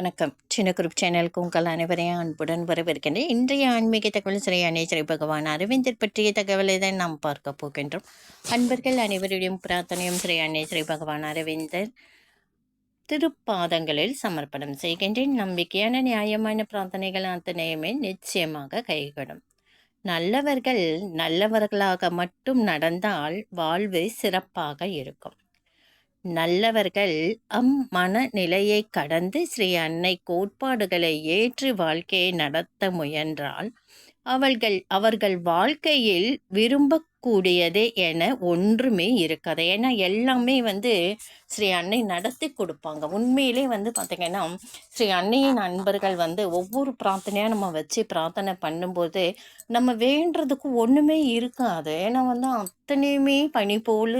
வணக்கம். சின்ன குரூப் சேனலுக்கு உங்கள் அனைவரையும் அன்புடன் வரவேற்கின்றேன். இன்றைய ஆன்மீக தகவல் ஸ்ரீ அநேஸ்வரி பகவான் அரவிந்தர் பற்றிய தகவலை தான் நாம் பார்க்க போகின்றோம். அன்பர்கள் அனைவருடையும் பிரார்த்தனையும் ஸ்ரீ அநேஸ்வரி பகவான் அரவிந்தர் திருப்பாதங்களில் சமர்ப்பணம் செய்கின்றேன். நம்பிக்கையான நியாயமான பிரார்த்தனைகள் அத்தனையுமே நிச்சயமாக கைகூடும். நல்லவர்கள் நல்லவர்களாக மட்டும் நடந்தால் வாழ்வு சிறப்பாக இருக்கும். நல்லவர்கள் அம் மனநிலையை கடந்து ஸ்ரீ அன்னை கோட்பாடுகளை ஏற்று வாழ்க்கையை நடத்த முயன்றால் அவர்கள் அவர்கள் வாழ்க்கையில் விரும்பக்கூடியது என ஒன்றுமே இருக்காது. ஏன்னா எல்லாமே வந்து ஸ்ரீ அன்னை நடத்தி கொடுப்பாங்க. உண்மையிலே வந்து பார்த்திங்கன்னா ஸ்ரீ அன்னையின் நண்பர்கள் வந்து ஒவ்வொரு பிரார்த்தனையாக நம்ம வச்சு பிரார்த்தனை பண்ணும்போது நம்ம வேண்டுறதுக்கு ஒன்றுமே இருக்காது. ஏன்னா வந்து அத்தனையுமே பனி போல்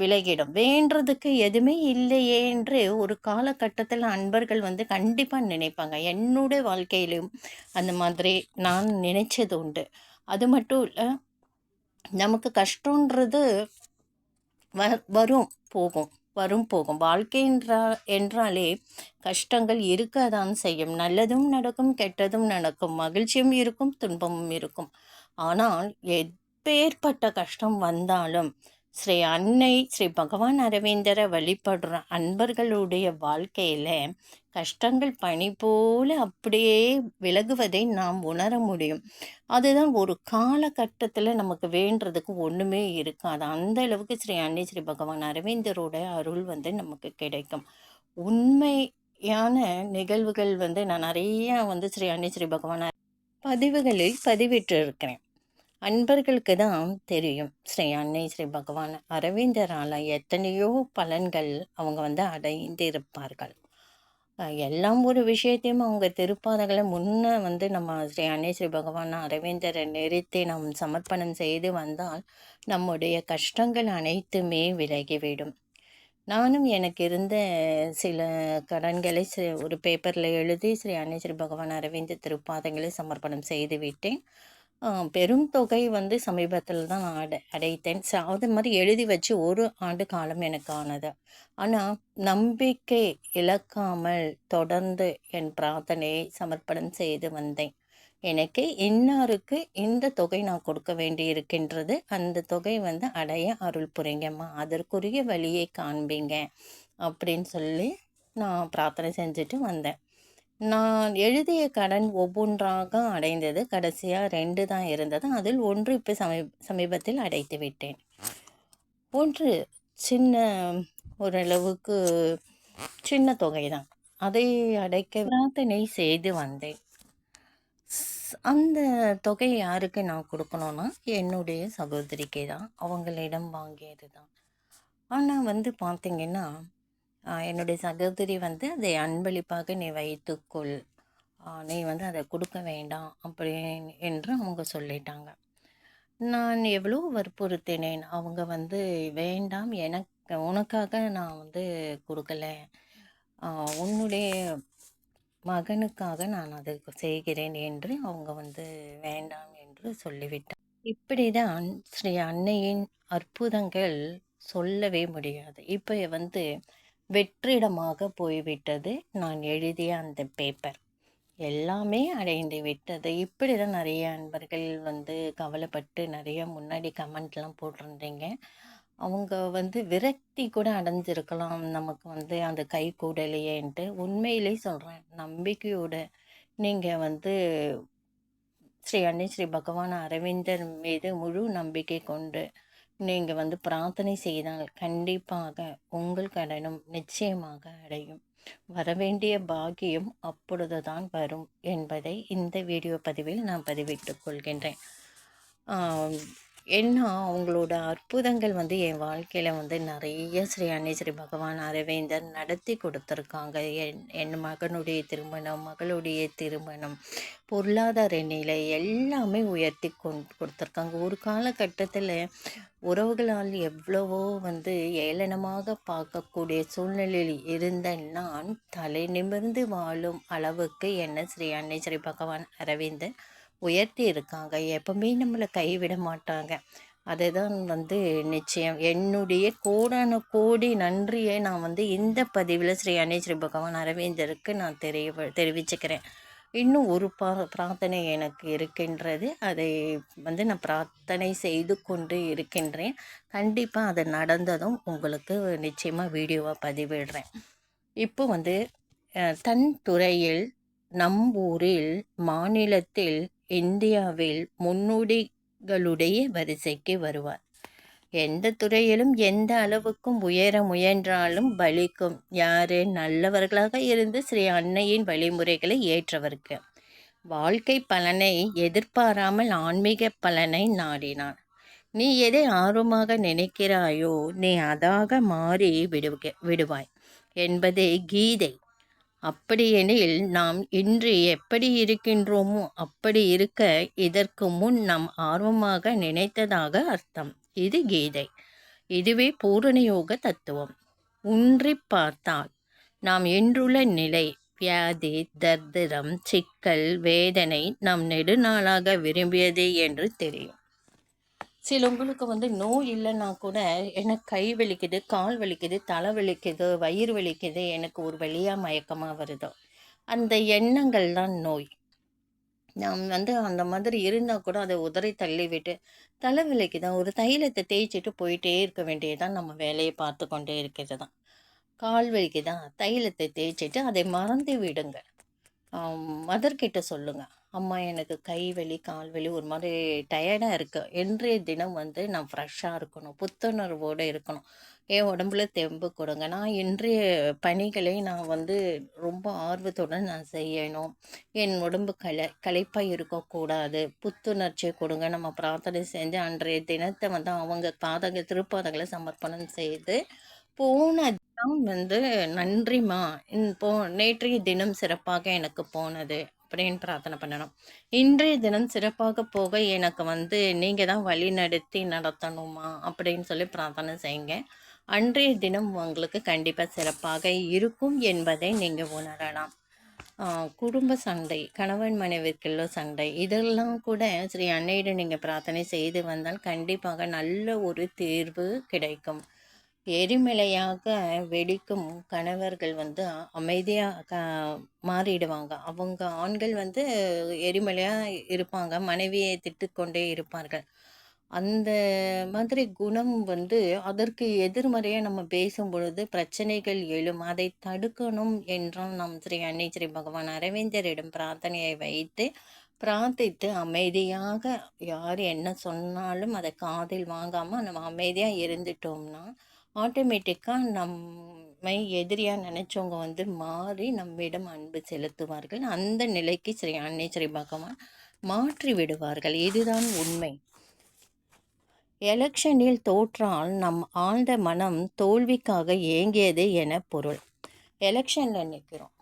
விலகிடும். வேண்டதுக்கு எதுவுமே இல்லையே என்று ஒரு காலகட்டத்தில் அன்பர்கள் வந்து கண்டிப்பாக நினைப்பாங்க. என்னுடைய வாழ்க்கையிலும் அந்த மாதிரி நான் நினைச்சது உண்டு. அது மட்டும் இல்லை நமக்கு கஷ்டன்றது வ வரும் போகும் வரும் போகும். வாழ்க்கை என்றா என்றாலே கஷ்டங்கள் இருக்க தான் செய்யும். நல்லதும் நடக்கும் கெட்டதும் நடக்கும். மகிழ்ச்சியும் இருக்கும் துன்பமும் இருக்கும். ஆனால் எப்பேற்பட்ட கஷ்டம் வந்தாலும் ஸ்ரீ அன்னை ஸ்ரீ பகவான் அரவிந்தரை வழிபடுற அன்பர்களுடைய வாழ்க்கையில் கஷ்டங்கள் பனி போல அப்படியே விலகுவதை நாம் உணர முடியும். அதுதான் ஒரு காலகட்டத்தில் நமக்கு வேண்டுறதுக்கு ஒன்றுமே இருக்காது. அந்த அளவுக்கு ஸ்ரீ அன்னை ஸ்ரீ பகவான் அரவிந்தரோட அருள் வந்து நமக்கு கிடைக்கும். உண்மையான நிகழ்வுகள் வந்து நான் நிறைய வந்து ஸ்ரீ அன்னை ஸ்ரீ பகவான் பதிவுகளில் பதிவிட்டு இருக்கிறேன் அன்பர்களுக்கு தான் தெரியும். ஸ்ரீ அன்னை ஸ்ரீ பகவான் அரவிந்தரால் எத்தனையோ பலன்கள் அவங்க வந்து அடைந்து இருப்பார்கள் எல்லாம் ஒரு விஷயத்தையும் அவங்க திருப்பாதங்களை முன்னே வந்து நம்ம ஸ்ரீ அன்னை ஸ்ரீ பகவான் அரவிந்தரை நிறுத்தி நாம் சமர்ப்பணம் செய்து வந்தால் நம்முடைய கஷ்டங்கள் அனைத்துமே விலகிவிடும். நானும் எனக்கு இருந்த சில கடன்களை ஒரு பேப்பரில் எழுதி ஸ்ரீ அன்னை ஸ்ரீ பகவான் அரவிந்த திருப்பாதங்களை சமர்ப்பணம் செய்து விட்டேன். பெரும் தொகை வந்து சமீபத்தில் தான் நான் அடை அடைத்தேன். ஸோ அது மாதிரி எழுதி வச்சு ஒரு ஆண்டு காலம் எனக்கு ஆனது. ஆனால் நம்பிக்கை இழக்காமல் தொடர்ந்து என் பிரார்த்தனையை சமர்ப்பணம் செய்து வந்தேன். எனக்கு இன்னாருக்கு இந்த தொகை நான் கொடுக்க வேண்டி இருக்கின்றது அந்த தொகை வந்து அடைய அருள் புரிங்கம்மா அதற்குரிய வழியை காண்பீங்க அப்படின்னு சொல்லி நான் பிரார்த்தனை செஞ்சுட்டு வந்தேன். நான் எழுதிய கடன் ஒவ்வொன்றாக அடைந்தது. கடைசியாக ரெண்டு தான் இருந்தது. அதில் ஒன்று இப்போ சமீ சமீபத்தில் அடைத்து விட்டேன். ஒன்று சின்ன ஓரளவுக்கு சின்ன தொகை தான். அதை அடைக்க பிரார்த்தனை செய்து வந்தேன். அந்த தொகை யாருக்கு நான் கொடுக்கணும்னா என்னுடைய சகோதரிக்கே தான். அவங்களிடம் வாங்கியது தான். ஆனால் வந்து பார்த்திங்கன்னா என்னுடைய சகோதரி வந்து அதை அன்பளிப்பாக நீ வைத்துக்கொள். நீ வந்து அதை கொடுக்க வேண்டாம் அப்படி என்று அவங்க சொல்லிட்டாங்க. நான் எவ்வளோ வற்புறுத்தினேன். அவங்க வந்து வேண்டாம் எனக்கு உனக்காக நான் வந்து கொடுக்கல. உன்னுடைய மகனுக்காக நான் அதை செய்கிறேன் என்று அவங்க வந்து வேண்டாம் என்று சொல்லிவிட்டார் இப்படிதான் ஸ்ரீ அன்னையின் அற்புதங்கள் சொல்லவே முடியாது. இப்போ வந்து வெற்றிடமாக போய்விட்டது நான் எழுதிய அந்த பேப்பர் எல்லாமே அடைந்து விட்டது. இப்படி தான் நிறைய அன்பர்கள் வந்து கவலைப்பட்டு நிறைய முன்னாடி கமெண்ட்லாம் போட்டிருந்தீங்க. அவங்க வந்து விரக்தி கூட அடைஞ்சிருக்கலாம். நமக்கு வந்து அந்த கை கூடலையேன்ட்டு உண்மையிலே சொல்கிறேன் நம்பிக்கையோட நீங்கள் வந்து ஸ்ரீ அன்னை ஸ்ரீ பகவான் அரவிந்தர் மீது முழு நம்பிக்கை கொண்டு நீங்கள் வந்து பிரார்த்தனை செய்தால் கண்டிப்பாக உங்கள் கடனும் நிச்சயமாக அடையும். வரவேண்டிய பாக்கியம் அப்பொழுதுதான் வரும் என்பதை இந்த வீடியோ பதிவில் நான் பதிவிட்டுக் கொள்கின்றேன். என்ன அவங்களோட அற்புதங்கள் வந்து என் வாழ்க்கையில் வந்து நிறைய ஸ்ரீ அன்னை ஸ்ரீ பகவான் அரவேந்தர் நடத்தி கொடுத்துருக்காங்க. என் என் மகனுடைய திருமணம் மகளுடைய திருமணம் பொருளாதார நிலை எல்லாமே உயர்த்தி கொண்டு கொடுத்துருக்காங்க. ஒரு காலகட்டத்தில் உறவுகளால் எவ்வளவோ வந்து ஏளனமாக பார்க்கக்கூடிய சூழ்நிலையில் இருந்த நான் தலை நிமிர்ந்து வாழும் அளவுக்கு என்ன ஸ்ரீ அன்னை ஸ்ரீ பகவான் அரவிந்தர் உயர்த்தி இருக்காங்க. எப்பவுமே நம்மளை கைவிட மாட்டாங்க. அதுதான் வந்து நிச்சயம். என்னுடைய கோடான கோடி நன்றியை நான் வந்து இந்த பதிவில் ஸ்ரீ அன்னை ஸ்ரீ பகவான் அரவிந்தருக்கு நான் தெரிய தெரிவிச்சுக்கிறேன். இன்னும் ஒரு பா பிரார்த்தனை எனக்கு இருக்கின்றது. அதை வந்து நான் பிரார்த்தனை செய்து கொண்டு இருக்கின்றேன். கண்டிப்பாக அது நடந்ததும் உங்களுக்கு நிச்சயமாக வீடியோவாக பதிவிடுறேன். இப்போ வந்து தன் துறையில் நம் ஊரில் மாநிலத்தில் இந்தியாவில் முன்னோடிகளுடைய வரிசைக்கு வருவார். எந்த துறையிலும் எந்த அளவுக்கும் உயர முயன்றாலும் பலிக்கும். யாரு? நல்லவர்களாக இருந்து ஸ்ரீ அன்னையின் வழிமுறைகளை ஏற்றவருக்கு. வாழ்க்கை பலனை எதிர்பாராமல் ஆன்மீக பலனை நாடினான். நீ எதை ஆர்வமாக நினைக்கிறாயோ நீ அதாக மாறி விடுக விடுவாய் என்பதே கீதை. அப்படியெனில் நாம் இன்று எப்படி இருக்கின்றோமோ அப்படி இருக்க இதற்கு முன் நாம் ஆர்வமாக நினைத்ததாக அர்த்தம். இது கீதை. இதுவே பூரணயோக தத்துவம். உன்றி பார்த்தால் நாம் என்றுள்ள நிலை வியாதி தர்திரம் சிக்கல் வேதனை நாம் நெடுநாளாக விரும்பியதே என்று தெரியும். சிலவங்களுக்கு வந்து நோய் இல்லைன்னா கூட எனக்கு கை வலிக்குது கால் வலிக்குது தலை வலிக்குது வயிறு வலிக்குது எனக்கு ஒரு வழியாக மயக்கமாக வருதோ? அந்த எண்ணங்கள் தான் நோய். நாம் வந்து அந்த மாதிரி இருந்தால் கூட அதை உதறி தள்ளி விட்டு தலைவலிக்கு தான் ஒரு தைலத்தை தேய்ச்சிட்டு போயிட்டே இருக்க வேண்டியதான் நம்ம வேலையை பார்த்து கொண்டே இருக்கிறது தான் கால் வலிக்கு தான் தைலத்தை தேய்ச்சிட்டு அதை மறந்து விடுங்க மதர்கிட்ட சொல்லுங்கள் அம்மா எனக்கு கை வலி கால் வலி ஒரு மாதிரி டயர்டாக இருக்குது இன்றைய தினம் வந்து நான் ஃப்ரெஷ்ஷாக இருக்கணும் புத்துணர்வோடு இருக்கணும். என் உடம்புல தெம்பு கொடுங்க. நான் இன்றைய பணிகளை நான் வந்து ரொம்ப ஆர்வத்துடன் நான் செய்யணும். என் உடம்பு கலை களைப்பாக இருக்கக்கூடாது. புத்துணர்ச்சியை கொடுங்க. நம்ம பிரார்த்தனை செஞ்சு அன்றைய தினத்தை வந்து அவங்க பாதக திருப்பாதங்களை சமர்ப்பணம் செய்து போன தினம் வந்து நன்றிம்மா. போ நேற்றைய தினம் சிறப்பாக எனக்கு போனது அப்படின்னு பிரார்த்தனை பண்ணணும். இன்றைய தினம் சிறப்பாக போக எனக்கு வந்து நீங்கள் தான் வழி நடத்தி நடத்தணுமா அப்படின்னு சொல்லி பிரார்த்தனை செய்யுங்க. அன்றைய தினம் உங்களுக்கு கண்டிப்பாக சிறப்பாக இருக்கும் என்பதை நீங்கள் உணரலாம். குடும்ப சண்டை கணவன் மனைவிற்குள்ள சண்டை இதெல்லாம் கூட ஸ்ரீ அன்னையிடம் நீங்கள் பிரார்த்தனை செய்து வந்தால் கண்டிப்பாக நல்ல ஒரு தீர்வு கிடைக்கும். எரிமலையாக வெடிக்கும் கணவர்கள் வந்து அமைதியாக மாறிடுவாங்க. அவங்க ஆண்கள் வந்து எரிமலையாக இருப்பாங்க மனைவியை திட்டுக்கொண்டே இருப்பார்கள். அந்த மாதிரி குணம் வந்து அதற்கு எதிர்மறையாக நம்ம பேசும் பொழுது பிரச்சனைகள் எழும். அதை தடுக்கணும் என்றால் நம் ஸ்ரீ அன்னை ஸ்ரீ பகவான் அரவிந்தரிடம் பிரார்த்தனையை வைத்து பிரார்த்தித்து அமைதியாக யார் என்ன சொன்னாலும் அதை காதில் வாங்காமல் நம்ம அமைதியாக இருந்துட்டோம்னா ஆட்டோமேட்டிக்காக நம்மை எதிரியாக நினச்சவங்க வந்து மாறி நம்மிடம் அன்பு செலுத்துவார்கள். அந்த நிலைக்கு ஸ்ரீ அன்னை ஸ்ரீ பகவான் மாற்றி விடுவார்கள் இதுதான் உண்மை. எலெக்ஷனில் தோற்றால் நம் ஆழ்ந்த மனம் தோல்விக்காக ஏங்கியது என பொருள். எலெக்ஷனில் நிற்கிறோம்.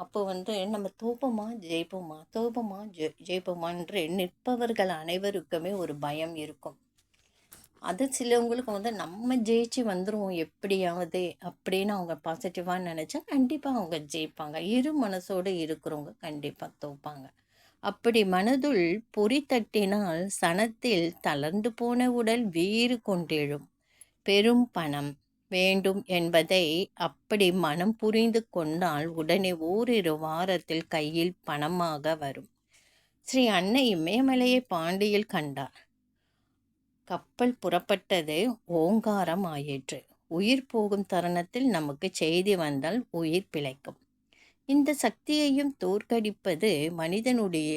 அப்போ வந்து நம்ம தோப்போமா ஜெயிப்போமா? தோப்போமா ஜெ ஜெயிப்போமா என்று நிற்பவர்கள் அனைவருக்குமே ஒரு பயம் இருக்கும். அது சிலவங்களுக்கு வந்து நம்ம ஜெயிச்சு வந்துடுவோம் எப்படியாவது அப்படின்னு அவங்க பாசிட்டிவாக நினச்சா கண்டிப்பாக அவங்க ஜெயிப்பாங்க. இரு மனசோடு இருக்கிறவங்க கண்டிப்பாக தோப்பாங்க. அப்படி மனதுள் பொறி தட்டினால் சனத்தில் தளர்ந்து போன உடல் வீறு கொண்டெழும். பெரும் பணம் வேண்டும் என்பதை அப்படி மனம் புரிந்து கொண்டால் உடனே ஓரிரு வாரத்தில் கையில் பணமாக வரும். ஸ்ரீ அன்னை இமயமலையை பாண்டியில் கண்டார். கப்பல் புறப்பட்டது ஓங்காரம் ஆயிற்று. உயிர் போகும் தருணத்தில் நமக்கு செய்தி வந்தால் உயிர் பிழைக்கும். இந்த சக்தியையும் தோற்கடிப்பது மனிதனுடைய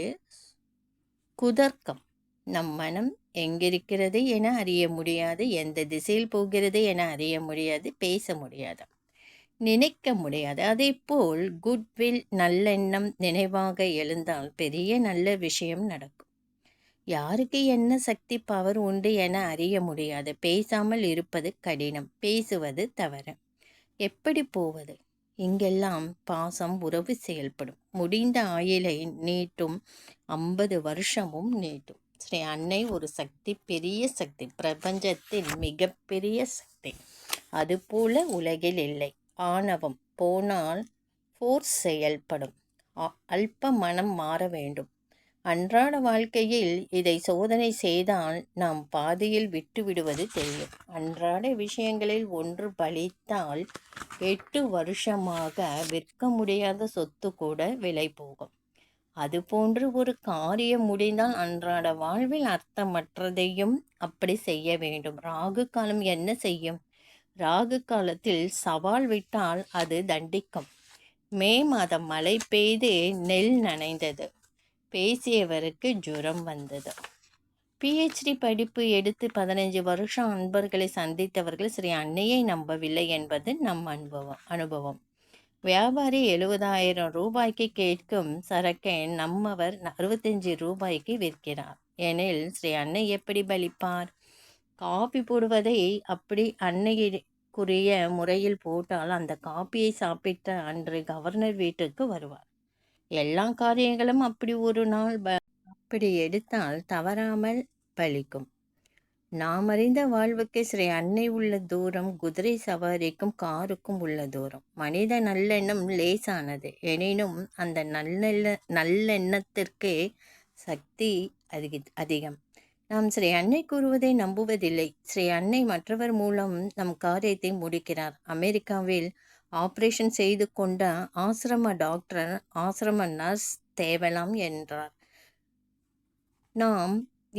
குதர்க்கம். நம் மனம் எங்கிருக்கிறது என அறிய முடியாது எந்த திசையில் போகிறது என அறிய முடியாது பேச முடியாது நினைக்க முடியாது. அதே போல் குட்வில் நல்லெண்ணம் நினைவாக எழுந்தால் பெரிய நல்ல விஷயம் நடக்கும். யாருக்கு என்ன சக்தி பவர் உண்டு என அறிய முடியாது. பேசாமல் இருப்பது கடினம். பேசுவது தவறு. எப்படி போவது? இங்கெல்லாம் பாசம் உறவு செயல்படும். முடிந்த ஆயிலை நீட்டும் ஐம்பது வருஷமும் நீட்டும். ஸ்ரீ அன்னை ஒரு சக்தி பெரிய சக்தி. பிரபஞ்சத்தின் மிகப்பெரிய சக்தி. அதுபோல உலகில் இல்லை. ஆணவம் போனால் ஃபோர்ஸ் செயல்படும். அல்ப மனம் மாற வேண்டும். அன்றாட வாழ்க்கையில் இதை சோதனை செய்தால் நாம் பாதியில் விட்டுவிடுவது தெரியும் அன்றாட விஷயங்களில் ஒன்று பலித்தால் எட்டு வருஷமாக விற்க முடியாத சொத்து கூட விலை போகும். அதுபோன்று ஒரு காரியம் முடிந்தால் அன்றாட வாழ்வில் அர்த்தமற்றதையும் அப்படி செய்ய வேண்டும். ராகு காலம் என்ன செய்யும்? ராகு காலத்தில் சவால் விட்டால் அது தண்டிக்கும். மே மாதம் மழை பெய்து நெல் நனைந்தது. பேசியவருக்கு ஜுரம் வந்தது. பிஹெச்டி படிப்பு எடுத்து பதினஞ்சு வருஷம் அன்பர்களை சந்தித்தவர்கள் ஸ்ரீ அன்னையை நம்பவில்லை என்பது நம் அனுபவம் அனுபவம். வியாபாரி எழுபதாயிரம் ரூபாய்க்கு கேட்கும் சரக்கை நம்மவர் அறுபத்தஞ்சு ரூபாய்க்கு விற்கிறார். எனில் ஸ்ரீ அன்னை எப்படி பலிப்பார்? காப்பி போடுவதை அப்படி அன்னைக்குரிய முறையில் போட்டால் அந்த காப்பியை சாப்பிட்ட அன்று கவர்னர் வீட்டுக்கு வருவார். எல்லா காரியங்களும் அப்படி ஒரு நாள் அப்படி எடுத்தால் தவறாமல் பலிக்கும் நாம் அறிந்த வாழ்வுக்கு ஸ்ரீ அன்னை உள்ள தூரம் குதிரை சவாரிக்கும் காருக்கும் உள்ள தூரம். மனித நல்லெண்ணம் லேசானது. எனினும் அந்த நல்லெண்ண நல்லெண்ணத்திற்கு சக்தி அதிக அதிகம். நாம் ஸ்ரீ அன்னை கூறுவதை நம்புவதில்லை. ஸ்ரீ அன்னை மற்றவர் மூலம் நம் காரியத்தை முடிக்கிறார். அமெரிக்காவில் ஆப்ரேஷன் செய்து கொண்ட ஆசிரம டாக்டர் ஆசிரம நர்ஸ் தேவலாம் என்றார். நாம்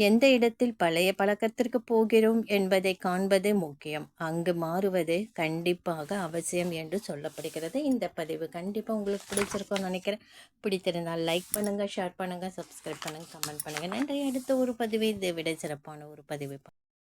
எந்த இடத்தில் பழைய பழக்கத்திற்கு போகிறோம் என்பதை காண்பது முக்கியம். அங்கு மாறுவது கண்டிப்பாக அவசியம் என்று சொல்லப்படுகிறது. இந்த பதிவு கண்டிப்பாக உங்களுக்கு பிடிச்சிருக்கோம்னு நினைக்கிறேன். பிடித்திருந்தால் லைக் பண்ணுங்கள் ஷேர் பண்ணுங்கள் சப்ஸ்கிரைப் பண்ணுங்கள் கமெண்ட் பண்ணுங்கள் நன்றி. அடுத்த ஒரு பதிவு இதை விட சிறப்பான ஒரு பதிவு